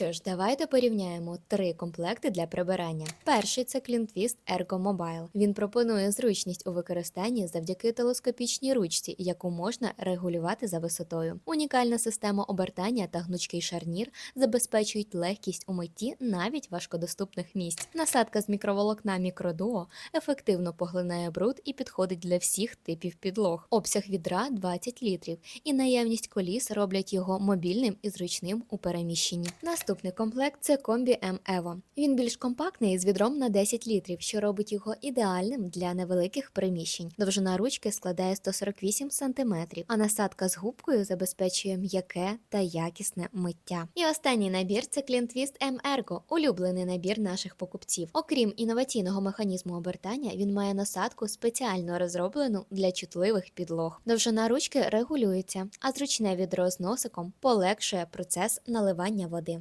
що ж, давайте порівняємо три комплекти для прибирання. Перший це CleanTwist Ergo Mobile. Він пропонує зручність у використанні завдяки телескопічній ручці, яку можна регулювати за висотою. Унікальна система обертання та гнучкий шарнір забезпечують легкість у митті навіть важкодоступних місць. Насадка з мікроволокна мікродуо ефективно поглинає бруд і підходить для всіх типів підлог. Обсяг відра 20 літрів, і наявність коліс роблять його мобільним і зручним у переміщенні. Наступний комплект це комбі М Evo. Він більш компактний з відром на 10 літрів, що робить його ідеальним для невеликих приміщень. Довжина ручки складає 148 см, а насадка з губкою забезпечує м'яке та якісне миття. І останній набір це CleanTwist M Ergo, улюблений набір наших покупців. Окрім інноваційного механізму обертання, він має насадку спеціально розроблену для чутливих підлог. Довжина ручки регулюється, а зручне відро з носиком полегшує процес наливання води.